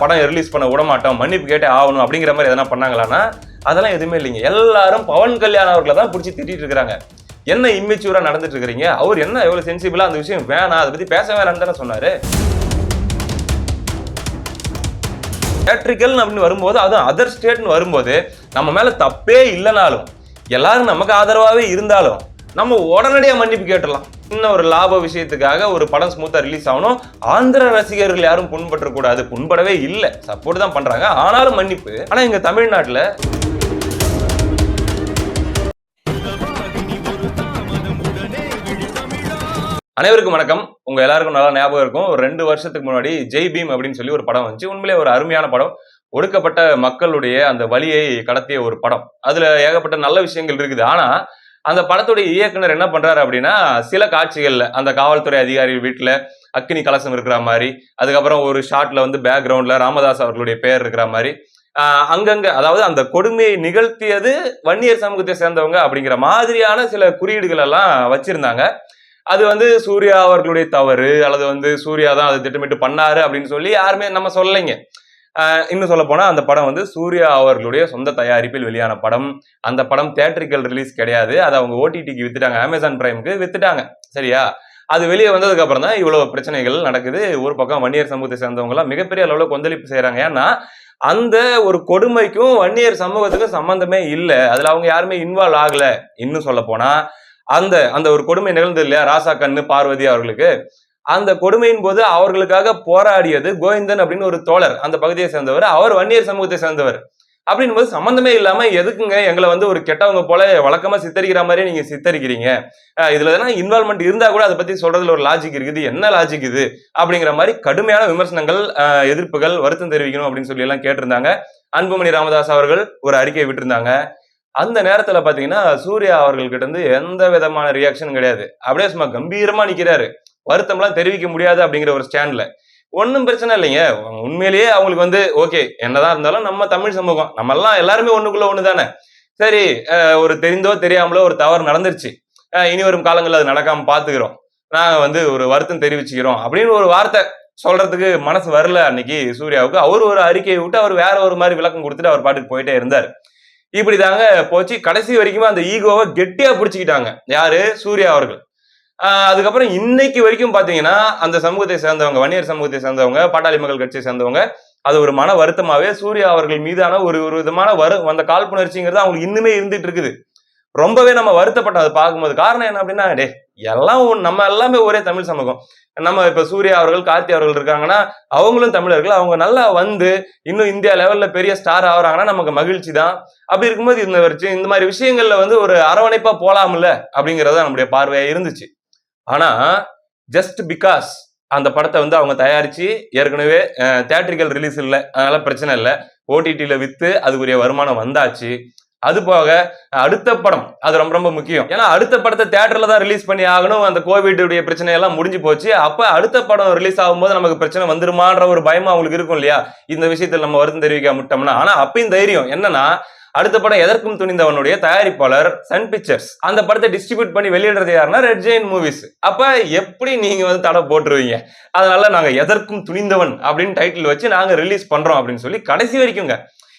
படம் ரிலீஸ் பண்ண விட மாட்டோம் மன்னிப்பு கேட்டே ஆகணும் அப்படிங்கிற மாதிரி எதனா பண்ணாங்களான்னா அதெல்லாம் எதுவுமே இல்லைங்க. எல்லாரும் பவன் கல்யாண் அவர்களை தான் பிடிச்சி திட்டிட்டு இருக்கிறாங்க என்ன இம்மெச்சூரா நடந்துட்டு இருக்கிறீங்க? அவர் என்ன எவ்வளவு சென்சிபிளா அந்த விஷயம் வேணாம் அதை பத்தி பேச வேணாம்னு தானே சொன்னாரு? தேட்ரிக்கல் அப்படின்னு வரும்போது அதுவும் அதர் ஸ்டேட்னு வரும்போது நம்ம மேல தப்பே இல்லைனாலும் எல்லாரும் நமக்கு ஆதரவாகவே இருந்தாலும் நம்ம உடனடியாக மன்னிப்பு கேட்டலாம் இன்னும் ஒரு லாப விஷயத்துக்காக ஒரு படம் ஸ்மூத்தாக ரிலீஸ் ஆகணும். ஆந்திர ரசிகர்கள் யாரும் புண்பற்றக்கூடாது புண்படவே இல்லை. சப்போர்ட் தான் பண்றாங்க. ஆனாலும் மன்னிப்பு. ஆனால் எங்கள் தமிழ்நாட்டில் அனைவருக்கும் வணக்கம். உங்க எல்லாருக்கும் நல்லா ஞாபகம் இருக்கும். ஒரு ரெண்டு வருஷத்துக்கு முன்னாடி ஜெய் பீம் அப்படின்னு சொல்லி ஒரு படம் வந்துச்சு. உண்மையிலே ஒரு அருமையான படம். ஒடுக்கப்பட்ட மக்களுடைய அந்த வழியை கடத்திய ஒரு படம். அதுல ஏகப்பட்ட நல்ல விஷயங்கள் இருக்குது. ஆனா அந்த படத்துடைய இயக்குனர் என்ன பண்றாரு அப்படின்னா சில காட்சிகள்ல அந்த காவல்துறை அதிகாரி வீட்டுல அக்னி கலசம் இருக்கிற மாதிரி அதுக்கப்புறம் ஒரு ஷாட்ல வந்து பேக்ரவுண்ட்ல ராமதாஸ் அவர்களுடைய பெயர் இருக்கிற மாதிரி அங்கங்க அதாவது அந்த கொடுமையை நிகழ்த்தியது வன்னியர் சமூகத்தை சேர்ந்தவங்க அப்படிங்கிற மாதிரியான சில குறியீடுகள் எல்லாம் வச்சிருந்தாங்க. அது வந்து சூர்யா அவர்களுடைய தவறு அல்லது வந்து சூர்யா தான் அதை திட்டமிட்டு பண்ணாரு அப்படின்னு சொல்லி யாருமே நம்ம சொல்லலைங்க. இன்னும் சொல்ல போனால் அந்த படம் வந்து சூர்யா அவர்களுடைய சொந்த தயாரிப்பில் வெளியான படம். அந்த படம் தியேட்டரிக்கல் ரிலீஸ் கிடையாது. அதை அவங்க ஓடிடிக்கு வித்துட்டாங்க. அமேசான் பிரைமுக்கு வித்துட்டாங்க. சரியா? அது வெளியே வந்ததுக்கு அப்புறம் தான் இவ்வளவு பிரச்சனைகள் நடக்குது. ஒரு பக்கம் வன்னியர் சமூகத்தை சேர்ந்தவங்க எல்லாம் மிகப்பெரிய அளவில் கொந்தளிப்பு செய்யறாங்க ஏன்னா அந்த ஒரு கொடுமைக்கும் வன்னியர் சமூகத்துக்கும் சம்பந்தமே இல்லை. அதுல அவங்க யாருமே இன்வால்வ் ஆகல. இன்னும் சொல்ல போனா அந்த அந்த ஒரு கொடுமை நிகழ்ந்தது இல்லையா? ராசா கண்ணு பார்வதி அவர்களுக்கு. அந்த கொடுமையின் போது அவர்களுக்காக போராடியது கோவிந்தன் அப்படின்னு ஒரு தோழர். அந்த பகுதியை சேர்ந்தவர். அவர் வன்னியர் சமூகத்தை சேர்ந்தவர். அப்படின் போது சம்மந்தமே இல்லாம எதுக்குங்க எங்களை வந்து ஒரு கெட்டவங்க போல வழக்கமா சித்தரிக்கிற மாதிரியே நீங்க சித்தரிக்கிறீங்க? இதுல எதனா இன்வால்மெண்ட் இருந்தா கூட அதை பத்தி சொல்றதுல ஒரு லாஜிக் இருக்குது. என்ன லாஜிக் இது? அப்படிங்கிற மாதிரி கடுமையான விமர்சனங்கள் எதிர்ப்புகள் வருத்தம் தெரிவிக்கணும் அப்படின்னு சொல்லி எல்லாம் கேட்டிருந்தாங்க. அன்புமணி ராமதாஸ் அவர்கள் ஒரு அறிக்கை விட்டுருந்தாங்க. அந்த நேரத்துல பாத்தீங்கன்னா சூர்யா அவர்கள்கிட்ட இருந்து எந்த விதமான ரியாக்ஷனும் கிடையாது. அப்படியே சும்மா கம்பீரமா நிக்கிறாரு. வருத்தம்லாம் தெரிவிக்க முடியாது அப்படிங்கிற ஒரு ஸ்டாண்ட்ல. ஒன்றும் பிரச்சனை இல்லைங்க. உண்மையிலேயே அவங்களுக்கு வந்து ஓகே என்னதான் இருந்தாலும் நம்ம தமிழ் சமூகம் நம்ம எல்லாம் எல்லாருமே ஒண்ணுக்குள்ள ஒண்ணு தானே சரி ஒரு தெரிந்தோ தெரியாமலோ ஒரு தவறு நடந்துருச்சு. இனி வரும் காலங்களில் அது நடக்காம பாத்துக்கிறோம். நாங்க வந்து ஒரு வருத்தம் தெரிவிச்சுக்கிறோம் அப்படின்னு ஒரு வார்த்தை சொல்றதுக்கு மனசு வரல அன்னைக்கு சூர்யாவுக்கு. அவர் ஒரு அறிக்கையை விட்டு அவர் வேற ஒரு மாதிரி விளக்கம் கொடுத்துட்டு அவர் பாட்டுக்கு போயிட்டே இருந்தார். இப்படி தாங்க போச்சு. கடைசி வரைக்குமே அந்த ஈகோவை கெட்டியா பிடிச்சிக்கிட்டாங்க. யாரு? சூர்யா அவர்கள். அதுக்கப்புறம் இன்னைக்கு வரைக்கும் பாத்தீங்கன்னா அந்த சமூகத்தை சேர்ந்தவங்க வன்னியர் சமூகத்தை சேர்ந்தவங்க பாட்டாளி மக்கள் கட்சியை சேர்ந்தவங்க அது ஒரு மன வருத்தமாவே சூர்யா அவர்கள் மீதான ஒரு ஒரு விதமான வரு அந்த காழ்ப்புணர்ச்சிங்கிறது அவங்களுக்கு இன்னுமே இருந்துட்டு இருக்குது. ரொம்பவே நம்ம வருத்தப்பட்டோம் அதை பார்க்கும்போது. காரணம் என்ன அப்படின்னா டே எல்லாம் நம்ம எல்லாமே ஒரே தமிழ் சமூகம். நம்ம இப்ப சூர்யா அவர்கள் கார்த்தி அவர்கள் இருக்காங்கன்னா அவங்களும் தமிழர்கள். அவங்க நல்லா வந்து இன்னும் இந்தியா லெவல்ல பெரிய ஸ்டார் ஆகுறாங்கன்னா நமக்கு மகிழ்ச்சி தான். அப்படி இருக்கும்போது இந்த வச்சு இந்த மாதிரி விஷயங்கள்ல வந்து ஒரு அரவணைப்பா போலாம்ல அப்படிங்கறத நம்முடைய பார்வையா இருந்துச்சு. ஆனா ஜஸ்ட் பிகாஸ் அந்த படத்தை வந்து அவங்க தயாரிச்சு ஏற்கனவே தேட்டரிக்கல் ரிலீஸ் இல்லை. அதனால பிரச்சனை இல்லை. ஓடிடியில வித்து அதுக்குரிய வருமானம் வந்தாச்சு. அது போக அடுத்த படம் அது ரொம்ப ரொம்ப முக்கியம். ஏன்னா அடுத்த படத்தை தேட்டர்ல தான் ரிலீஸ் பண்ணி ஆகணும். அந்த கோவிடுடைய பிரச்சனை எல்லாம் முடிஞ்சு போச்சு. அப்ப அடுத்த படம் ரிலீஸ் ஆகும்போது நமக்கு பிரச்சனை வந்துருமான்ற ஒரு பயமும் அவங்களுக்கு இருக்கும் இல்லையா? இந்த விஷயத்தில் நம்ம வருத்தம் தெரிவிக்க முட்டோம்னா ஆனா அப்பயும் தைரியம் என்னன்னா அடுத்த படம் எதற்கும் துணிந்தவனுடைய தயாரிப்பாளர் சன் பிக்சர்ஸ். அந்த படத்தை டிஸ்ட்ரிபியூட் பண்ணி வெளியிடுறது யாருன்னா ரெட் ஜெயின் மூவிஸ் அப்ப எப்படி நீங்க வந்து தடை போட்டுருவீங்க? அதனால நாங்க எதற்கும் துணிந்தவன் அப்படின்னு டைட்டில் வச்சு நாங்க ரிலீஸ் பண்றோம் அப்படின்னு சொல்லி கடைசி வரைக்குங்க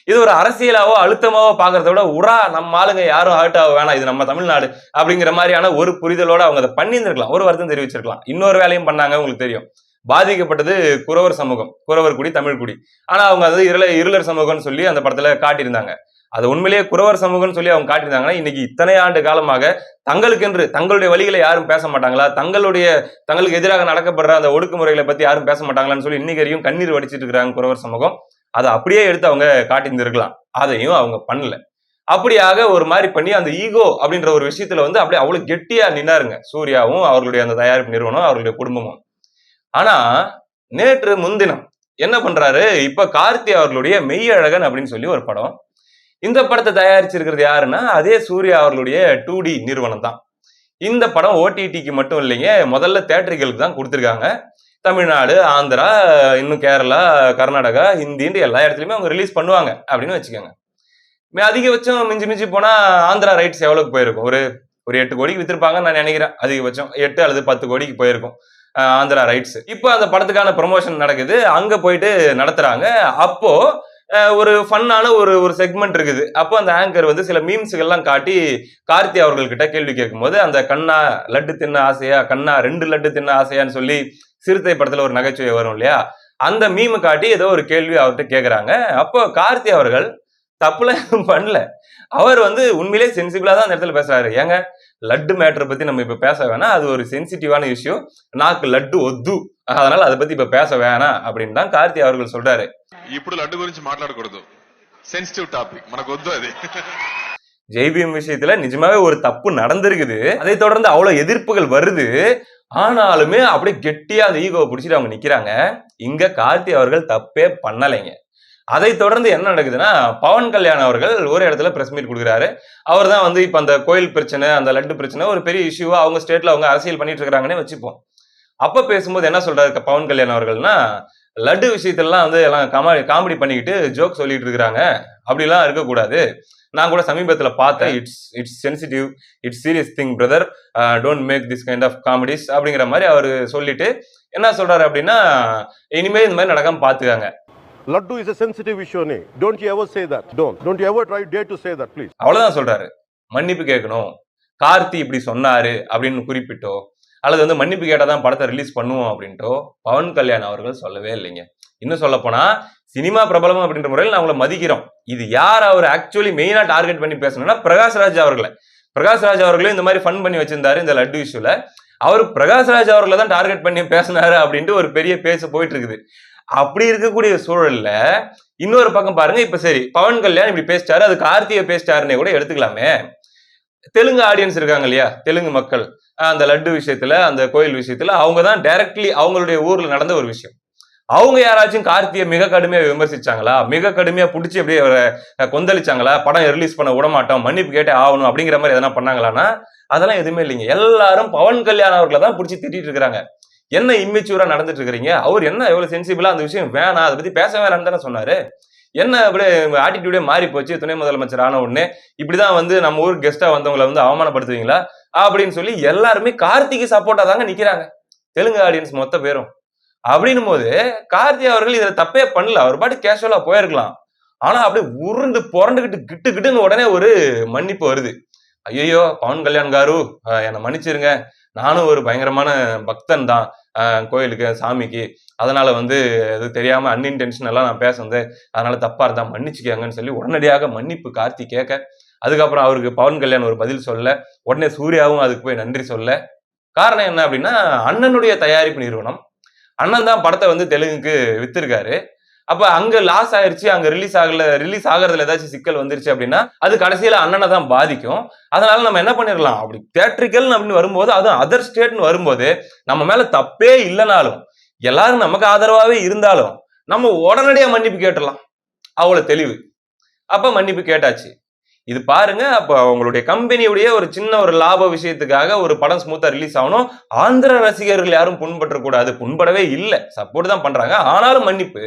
இது ஒரு அரசியலாவோ அழுத்தமாவோ பாக்குறத விட உரா நம்ம ஆளுங்க யாரும் ஹர்ட் ஆக வேணாம் இது நம்ம தமிழ்நாடு அப்படிங்கிற மாதிரியான ஒரு புரிதலோட அவங்க அதை பண்ணியிருந்திருக்கலாம். ஒரு வருத்தம் தெரிவிச்சிருக்கலாம். இன்னொரு வேலையும் பண்ணாங்க உங்களுக்கு தெரியும். பாதிக்கப்பட்டது குறவர் சமூகம் குறவர் குடி தமிழ் குடி. ஆனா அவங்க அது இருள இருளர் சமூகம்னு சொல்லி அந்த படத்துல காட்டியிருந்தாங்க. அது உண்மையிலேயே குறவர் சமூகம்னு சொல்லி அவங்க காட்டியிருந்தாங்கன்னா இன்னைக்கு இத்தனை ஆண்டு காலமாக தங்களுக்கென்று தங்களுடைய வழிகளை யாரும் பேச மாட்டாங்களா? தங்களுடைய தங்களுக்கு எதிராக நடக்கப்படுற அந்த ஒடுக்குமுறைகளை பத்தி யாரும் பேச மாட்டாங்களான்னு சொல்லி இன்னைக்கு வரையும் கண்ணீர் வடிச்சிட்டு இருக்கிறாங்க குறவர் சமூகம். அதை அப்படியே எடுத்து அவங்க காட்டியிருந்திருக்கலாம். அதையும் அவங்க பண்ணல. அப்படியாக ஒரு மாதிரி பண்ணி அந்த ஈகோ அப்படின்ற ஒரு விஷயத்துல வந்து அப்படியே அவ்வளவு கெட்டியா நின்னாருங்க. சூர்யாவும் அவர்களுடைய அந்த தயாரிப்பு நிறுவனம் அவர்களுடைய குடும்பமும். ஆனா நேற்று முன்தினம் என்ன பண்றாரு? இப்ப கார்த்தி அவர்களுடைய மெய்யழகன் அப்படின்னு சொல்லி ஒரு படம் இந்த படத்தை தயாரிச்சிருக்கிறது யாருன்னா அதே சூர்யா அவர்களுடைய டூ டி நிறுவனம் தான் இந்த படம் ஓடிடிக்கு மட்டும் இல்லைங்க முதல்ல தேட்டர்களுக்கு தான் கொடுத்துருக்காங்க. தமிழ்நாடு ஆந்திரா இன்னும் கேரளா கர்நாடகா ஹிந்தின்னு எல்லா இடத்துலையுமே அவங்க ரிலீஸ் பண்ணுவாங்க அப்படின்னு வச்சுக்கோங்க. மே- அதிகபட்சம் மிஞ்சி மிஞ்சி போனால் ஆந்திரா ரைட்ஸ் எவ்வளோக்கு போயிருக்கும்? ஒரு ஒரு எட்டு கோடிக்கு வித்திருப்பாங்கன்னு நான் நினைக்கிறேன். அதிகபட்சம் எட்டு அல்லது பத்து கோடிக்கு போயிருக்கும் ஆந்திரா ரைட்ஸ் இப்போ அந்த படத்துக்கான ப்ரொமோஷன் நடக்குது. அங்கே போயிட்டு நடத்துகிறாங்க அப்போது ஒரு ஃபன்னான ஒரு ஒரு செக்மெண்ட் இருக்குது. அப்போ அந்த ஆங்கர் வந்து சில மீம்ஸுகள்லாம் காட்டி கார்த்தி அவர்கள்கிட்ட கேள்வி கேட்கும்போது அந்த கண்ணா லட்டு தின்ன ஆசையா கண்ணா ரெண்டு லட்டு தின்ன ஆசையான்னு சொல்லி சிறுத்தை படத்தில் ஒரு நகைச்சுவை வரும் இல்லையா? அந்த மீம் காட்டி ஏதோ ஒரு கேள்வி அவர்கிட்ட கேட்குறாங்க அப்போ கார்த்தி அவர்கள் தப்புல பண்ணல. அவர் வந்து உண்மையிலே சென்சிபிளா தான் அந்த இடத்துல பேசுறாரு. ஏங்க லட்டு மேட்டரை பத்தி நம்ம இப்ப பேச வேணாம் அது ஒரு சென்சிட்டிவான இஷ்யூ நாக்கு லட்டு ஒத்து. அதனால அதை பத்தி இப்ப பேச வேணாம் அப்படின்னு தான் கார்த்தி அவர்கள் சொல்றாரு. ఇప్పుడు లడ్డు గురించి మాట్లాడకూడదు సెన్సిటివ్ టాపిక్ మనకు వద్దు అది ஜெய்பீம் விஷயத்துல நிஜமாவே ஒரு தப்பு நடந்திருக்குது அதை தொடர்ந்து அவ்வளவு எதிர்ப்புகள் வருது ஆனாலுமே அப்படியே கெட்டியா அந்த ஈகோவை பிடிச்சிட்டு அவங்க நிக்கிறாங்க இங்க கார்த்தி அவர்கள் தப்பே பண்ணலைங்க அதை தொடர்ந்து என்ன நடக்குதுன்னா பவன் கல்யாண் அவர்கள் ஒரு இடத்துல பிரஸ் மீட் கொடுக்குறாரு அவர் தான் வந்து இப்ப அந்த கோயில் பிரச்சனை அந்த லட்டு பிரச்சனை ஒரு பெரிய இஷ்யூவா அவங்க ஸ்டேட்ல அவங்க அரசியல் பண்ணிட்டு இருக்காங்கன்னே வச்சுப்போம் அப்ப பேசும்போது என்ன சொல்றாரு பவன் கல்யாண் அவர்கள்னா லட்டு விஷயத்தெல்லாம் வந்து எல்லாம் காமெடி காமெடி பண்ணிக்கிட்டு ஜோக் சொல்லிட்டு இருக்கிறாங்க அப்படிலாம் இருக்கக்கூடாது. நான் கூட சமீபத்துல பார்த்தேன். It's it's sensitive it's serious thing brother don't make this kind of comedies அப்படிங்கிற மாதிரி அவர் சொல்லிட்டு என்ன சொல்றாரு அப்படின்னா இனிமே இந்த மாதிரி நடக்காம sensitive issue, only. Don't you ever say that. Don't. Don't you ever try dare to say that, please. அவ்வளவுதான் சொல்றாரு. மன்னிப்பு கேட்கணும். கார்த்தி இப்படி சொன்னாரு அப்படின்னு குறிப்பிட்டோ அல்லது வந்து மன்னிப்பு கேட்டால் தான் படத்தை ரிலீஸ் பண்ணுவோம் அப்படின்ட்டோ பவன் கல்யாண் அவர்கள் சொல்லவே இல்லைங்க. இன்னும் சொல்லப்போனால் சினிமா பிரபலம் அப்படின்ற முறையில் நான் அவங்களை மதிக்கிறோம். இது யார் அவர் ஆக்சுவலி மெயினாக டார்கெட் பண்ணி பேசணும்னா பிரகாஷ்ராஜ் அவர்களை. பிரகாஷ்ராஜ் அவர்களே இந்த மாதிரி ஃபன் பண்ணி வச்சிருந்தாரு இந்த லட்டு இஷ்யூல அவர் பிரகாஷ்ராஜ் அவர்களை தான் டார்கெட் பண்ணி பேசினாரு அப்படின்ட்டு ஒரு பெரிய பேச போயிட்டு இருக்குது அப்படி இருக்கக்கூடிய சூழல்ல இன்னொரு பக்கம் பாருங்க இப்ப சரி பவன் கல்யாண் இப்படி பேசிட்டாரு அது கார்த்திகை பேசிட்டாருன்னே கூட எடுத்துக்கலாமே. தெலுங்கு ஆடியன்ஸ் இருக்காங்க இல்லையா? தெலுங்கு மக்கள். அந்த லட்டு விஷயத்துல அந்த கோயில் விஷயத்துல அவங்க தான் டைரக்ட்லி அவங்களுடைய ஊர்ல நடந்த ஒரு விஷயம். அவங்க யாராச்சும் கார்த்தியை மிக கடுமையா விமர்சிச்சாங்களா? மிக கடுமையா பிடிச்சி அப்படியே அவரை கொந்தளிச்சாங்களா? படம் ரிலீஸ் பண்ண விட மாட்டோம் மன்னிப்பு கேட்டே ஆகணும் அப்படிங்கிற மாதிரி எதனா பண்ணாங்களான்னா அதெல்லாம் எதுவுமே இல்லைங்க. எல்லாரும் பவன் கல்யாண் அவர்களை தான் பிடிச்சி திட்டிட்டு இருக்கிறாங்க. என்ன இம்மெச்சூரா நடந்துட்டு இருக்கிறீங்க? அவர் என்ன எவ்வளவு சென்சிபிளா அந்த விஷயம் வேணாம் அதை பத்தி பேச வேணாம்னு தானே சொன்னாரு. என்ன அப்படியே ஆட்டிடியூடே மாறி போச்சு துணை முதலமைச்சர் ஆன உடனே இப்படிதான் வந்து நம்ம ஊர் கெஸ்டா வந்தவங்களை வந்து அவமானப்படுத்துவீங்களா? அப்படின்னு சொல்லி எல்லாருமே கார்த்திக்கு சப்போர்ட்டா தாங்க நிக்கிறாங்க. தெலுங்கு ஆடியன்ஸ் மொத்த பேரும். அப்படின்னும் போது கார்த்தி அவர்கள் இதுல தப்பே பண்ணல. அவர் பாட்டு கேஷுவலா போயிருக்கலாம். ஆனா அப்படியே உருண்டு புரண்டுகிட்டு கிட்டு கிட்டுன்னு உடனே ஒரு மன்னிப்பு வருது. ஐயோ பவன் கல்யாண் காரு ஆஹ் என்னை மன்னிச்சிருங்க. நானும் ஒரு பயங்கரமான பக்தன் தான் கோயிலுக்கு சாமிக்கு. அதனால வந்து இது தெரியாம எல்லாம் நான் பேச வந்தேன் அதனால தப்பா இருந்தா மன்னிச்சுக்கங்கன்னு சொல்லி உடனடியாக மன்னிப்பு கார்த்தி கேட்க அதுக்கப்புறம் அவருக்கு பவன் கல்யாண் ஒரு பதில் சொல்ல உடனே சூர்யாவும் அதுக்கு போய் நன்றி சொல்ல. காரணம் என்ன அப்படின்னா அண்ணனுடைய தயாரிப்பு நிறுவனம். அண்ணன் தான் படத்தை வந்து தெலுங்குக்கு வித்திருக்காரு. அப்ப அங்க லாஸ் ஆயிருச்சு அங்க ரிலீஸ் ஆகல ரிலீஸ் ஆகுறதுல ஏதாச்சும் சிக்கல் வந்துருச்சு அப்படின்னா அது கடைசியில அண்ணனை தான் பாதிக்கும். அதனால நம்ம என்ன பண்ணிடலாம் அப்படி தேட்ரிக்கல் அப்படின்னு வரும்போது அதுவும் அதர் ஸ்டேட்னு வரும்போது நம்ம மேல தப்பே இல்லைனாலும் எல்லாரும் நமக்கு ஆதரவாவே இருந்தாலும் நம்ம உடனடியாக மன்னிப்பு கேட்டுடலாம் அவ்வளோ தெளிவு. அப்போ மன்னிப்பு கேட்டாச்சு. இது பாருங்க அப்போ அவங்களுடைய கம்பெனியுடைய ஒரு சின்ன ஒரு லாப விஷயத்துக்காக ஒரு படம் ஸ்மூத்தா ரிலீஸ் ஆகணும். ஆந்திர ரசிகர்கள் யாரும் புண்பற்ற கூடாது புண்படவே இல்லை. சப்போர்ட் தான் பண்றாங்க. ஆனாலும் மன்னிப்பு.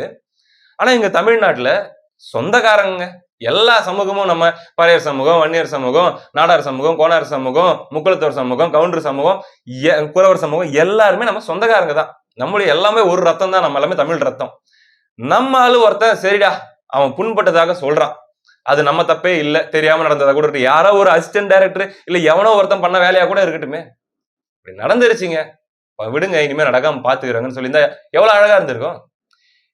ஆனா இங்க தமிழ்நாட்டுல சொந்தக்காரங்க எல்லா சமூகமும் நம்ம பறையர் சமூகம் வன்னியர் சமூகம் நாடார் சமூகம் கோனார் சமூகம் முக்குளத்தோர் சமூகம் கவுண்டர் சமூகம் குறவர் சமூகம் எல்லாருமே நம்ம சொந்தக்காரங்க தான். நம்மளுடைய எல்லாமே ஒரு ரத்தம் தான். நம்ம எல்லாமே தமிழ் ரத்தம். நம்ம ஆளு ஒருத்தன் சரிடா அவன் புண்பட்டதாக சொல்றான். அது நம்ம தப்பே இல்லை தெரியாம நடந்ததா கூட இருக்கு யாரோ ஒரு அசிஸ்டன்ட் டைரக்டர் இல்ல எவனோ ஒருத்தன் பண்ண வேலையா கூட இருக்கட்டுமே. இப்படி நடந்துருச்சுங்க. விடுங்க இனிமே நடக்காம பாத்துக்கிறாங்கன்னு சொல்லியிருந்தா எவ்வளவு அழகா இருந்திருக்கும்.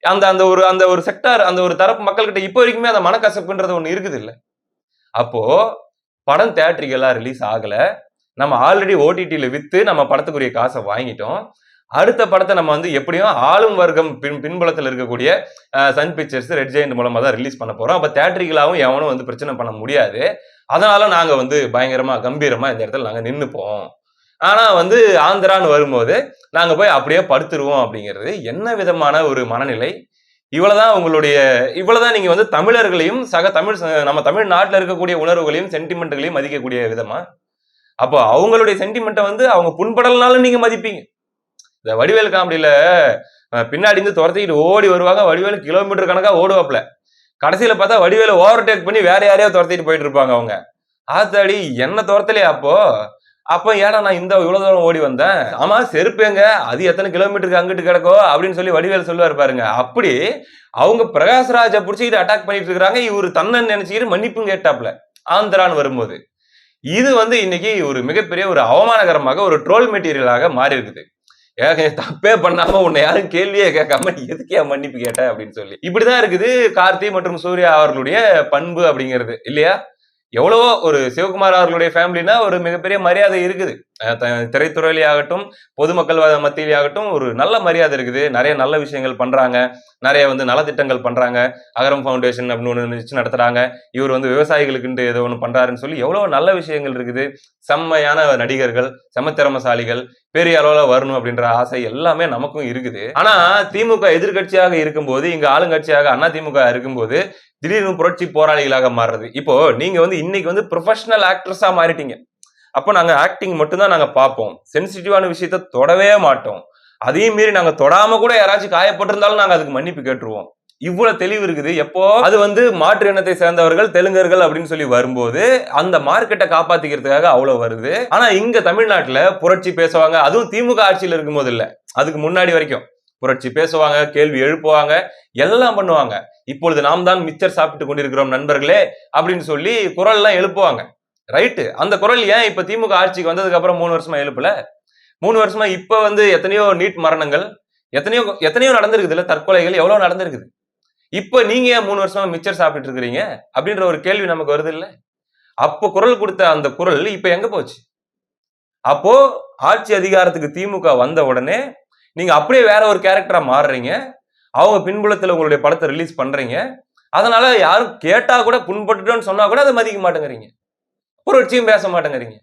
அந்த அந்த ஒரு அந்த ஒரு செக்டார் அந்த ஒரு தரப்பு மக்கள்கிட்ட இப்போ வரைக்குமே அந்த மனக்கசப்புன்றது ஒண்ணு இருக்குது இல்ல அப்போ படம் தேட்டரிக்கெல்லாம் ரிலீஸ் ஆகல. நம்ம ஆல்ரெடி ஓடிடியில வித்து நம்ம படத்துக்குரிய காசை வாங்கிட்டோம். அடுத்த படத்தை நம்ம வந்து எப்படியும் ஆளும் வர்க்கம் பின் பின்புலத்தில் இருக்கக்கூடிய சன் பிக்சர்ஸ் ரெட் ஜெயின் மூலமாக தான் ரிலீஸ் பண்ண போகிறோம் அப்போ தேட்டரிகளாகவும் எவனும் வந்து பிரச்சனை பண்ண முடியாது. அதனால நாங்கள் வந்து பயங்கரமாக கம்பீரமாக இந்த இடத்துல நாங்கள் நின்றுப்போம் ஆனால் வந்து ஆந்திரான்னு வரும்போது நாங்கள் போய் அப்படியே படுத்துருவோம் அப்படிங்கிறது என்ன விதமான ஒரு மனநிலை? இவ்வளோதான் உங்களுடைய இவ்வளோதான் நீங்கள் வந்து தமிழர்களையும் சக தமிழ் ச- நம்ம தமிழ்நாட்டில் இருக்கக்கூடிய உணர்வுகளையும் சென்டிமெண்ட்டுகளையும் மதிக்கக்கூடிய விதமா? அப்போ அவங்களுடைய சென்டிமெண்ட்டை வந்து அவங்க புண்படலனாலும் நீங்கள் மதிப்பீங்க. இந்த வடிவேல் காமெடியில பின்னாடி இருந்து துரத்திக்கிட்டு ஓடி வருவாங்க. வடிவேலு கிலோமீட்டர் கணக்காக ஓடுவாப்ல கடைசியில பார்த்தா வடிவேல ஓவர்டேக் பண்ணி வேற யாரையோ துரத்திட்டு போயிட்டு இருப்பாங்க அவங்க. ஆத்தாடி என்ன துரத்தலையா அப்போ? அப்போ ஏடா நான் இந்த இவ்வளவு தூரம் ஓடி வந்தேன்? ஆமா செருப்பேங்க அது எத்தனை கிலோமீட்டருக்கு அங்கிட்டு கிடக்கோ? அப்படின்னு சொல்லி வடிவேல் சொல்லுவார் பாருங்க. அப்படி அவங்க பிரகாஷ்ராஜை பிடிச்சிக்கிட்டு அட்டாக் பண்ணிட்டு இருக்காங்க இவர் தன்னை நினைச்சுக்கிட்டு மன்னிப்பும் கேட்டாப்ல ஆந்திரான்னு வரும்போது. இது வந்து இன்னைக்கு ஒரு மிகப்பெரிய ஒரு அவமானகரமாக ஒரு ட்ரோல் மெட்டீரியலாக மாறி இருக்குது ஏக தப்பே பண்ணாம உன்னை யாரும் கேள்வியே கேட்காம நீ எதுக்கே மன்னிப்பு கேட்ட? அப்படின்னு சொல்லி. இப்படிதான் இருக்குது கார்த்தி மற்றும் சூர்யா அவர்களுடைய பண்பு அப்படிங்கிறது இல்லையா? எவ்வளவோ ஒரு சிவகுமார் அவர்களுடைய ஃபேமிலினா ஒரு மிகப்பெரிய மரியாதை இருக்குது. திரைத்துறையிலேயாகட்டும் பொதுமக்கள் மத்தியிலேயாகட்டும் ஒரு நல்ல மரியாதை இருக்குது. நிறைய நல்ல விஷயங்கள் பண்ணுறாங்க நிறைய வந்து நலத்திட்டங்கள் பண்ணுறாங்க அகரம் ஃபவுண்டேஷன் அப்படின்னு ஒன்று வச்சு இவர் வந்து விவசாயிகளுக்குன்ட்டு ஏதோ ஒன்று பண்ணுறாருன்னு சொல்லி எவ்வளோ நல்ல விஷயங்கள் இருக்குது. செம்மையான நடிகர்கள் செமத்திறமசாலிகள் பெரிய அளவில் வரணும் அப்படின்ற ஆசை எல்லாமே நமக்கும் இருக்குது. ஆனால் திமுக எதிர்க்கட்சியாக இருக்கும்போது இங்கே ஆளுங்கட்சியாக அண்ணா திமுக இருக்கும்போது திடீர்னு புரட்சி போராளிகளாக மாறுறது. இப்போ நீங்க வந்து இன்னைக்கு வந்து ப்ரொஃபஷனல் ஆக்ட்ரஸா மாறிட்டீங்க. அப்போ நாங்கள் ஆக்டிங் மட்டும்தான் நாங்கள் பார்ப்போம். சென்சிட்டிவான விஷயத்த தொடவே மாட்டோம். அதையும் மீறி நாங்கள் தொடாமல் கூட யாராச்சும் காயப்பட்டிருந்தாலும் நாங்கள் அதுக்கு மன்னிப்பு கேட்டுருவோம். இவ்வளவு தெளிவு இருக்குது. எப்போ? அது வந்து மாற்று இனத்தை சேர்ந்தவர்கள் தெலுங்கர்கள் அப்படின்னு சொல்லி வரும்போது அந்த மார்க்கெட்டை காப்பாத்திக்கிறதுக்காக அவ்வளவு வருது. ஆனா இங்க தமிழ்நாட்டுல புரட்சி பேசுவாங்க. அதுவும் திமுக ஆட்சியில் இருக்கும்போது இல்ல. அதுக்கு முன்னாடி வரைக்கும். புரட்சி பேசுவாங்க கேள்வி எழுப்புவாங்க எல்லாம் பண்ணுவாங்க. இப்பொழுது நாம் தான் மிச்சர் சாப்பிட்டு கொண்டிருக்கிறோம் நண்பர்களே அப்படின்னு சொல்லி குரல் எல்லாம் எழுப்புவாங்க. ரைட்டு அந்த குரல் ஏன் இப்ப திமுக ஆட்சிக்கு வந்ததுக்கு அப்புறம் மூணு வருஷமா எழுப்பல? மூணு வருஷமா இப்ப வந்து எத்தனையோ நீட் மரணங்கள் எத்தனையோ எத்தனையோ நடந்திருக்குது இல்ல? தற்கொலைகள் எவ்வளவு நடந்திருக்குது? இப்ப நீங்க ஏன் மூணு வருஷமா மிச்சர் சாப்பிட்டு இருக்கிறீங்க? அப்படின்ற ஒரு கேள்வி நமக்கு வருது இல்ல? அப்போ குரல் கொடுத்த அந்த குரல் இப்ப எங்க போச்சு? அப்போ ஆட்சி அதிகாரத்துக்கு திமுக வந்த உடனே நீங்க அப்படியே வேற ஒரு கேரக்டரா மாறுறீங்க. அவங்க பின்புலத்துல உங்களுடைய படத்தை ரிலீஸ் பண்றீங்க. அதனால யாரும் கேட்டா கூட புண்பட்டுட்டோன்னு சொன்னா கூட அதை மதிக்க மாட்டேங்கிறீங்க. புரட்சியும் பேச மாட்டேங்கிறீங்க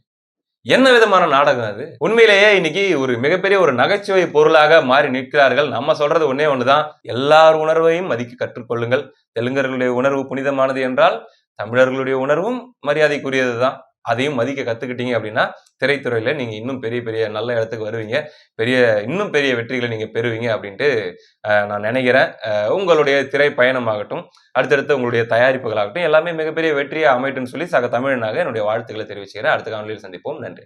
என்ன விதமான நாடகம் அது? உண்மையிலேயே இன்னைக்கு ஒரு மிகப்பெரிய ஒரு நகைச்சுவை பொருளாக மாறி நிற்கிறார்கள். நம்ம சொல்றது ஒன்னே ஒண்ணுதான். எல்லார் உணர்வையும் மதிக்க கற்றுக்கொள்ளுங்கள். தெலுங்கர்களுடைய உணர்வு புனிதமானது என்றால் தமிழர்களுடைய உணர்வும் மரியாதைக்குரியது தான் அதையும் மதிக்க கற்றுக்கிட்டீங்க அப்படின்னா திரைத்துறையில் நீங்கள் இன்னும் பெரிய பெரிய நல்ல இடத்துக்கு வருவீங்க. பெரிய இன்னும் பெரிய வெற்றிகளை நீங்கள் பெறுவீங்க அப்படின்ட்டு நான் நினைக்கிறேன். உங்களுடைய திரை பயணமாகட்டும் அடுத்தடுத்து உங்களுடைய தயாரிப்புகளாகட்டும் எல்லாமே மிகப்பெரிய வெற்றியை அமைட்டுன்னு சொல்லி சக தமிழனாக என்னுடைய வாழ்த்துக்களை தெரிவிச்சுக்கிறேன். அடுத்த காணொலியில் சந்திப்போம். நன்றி.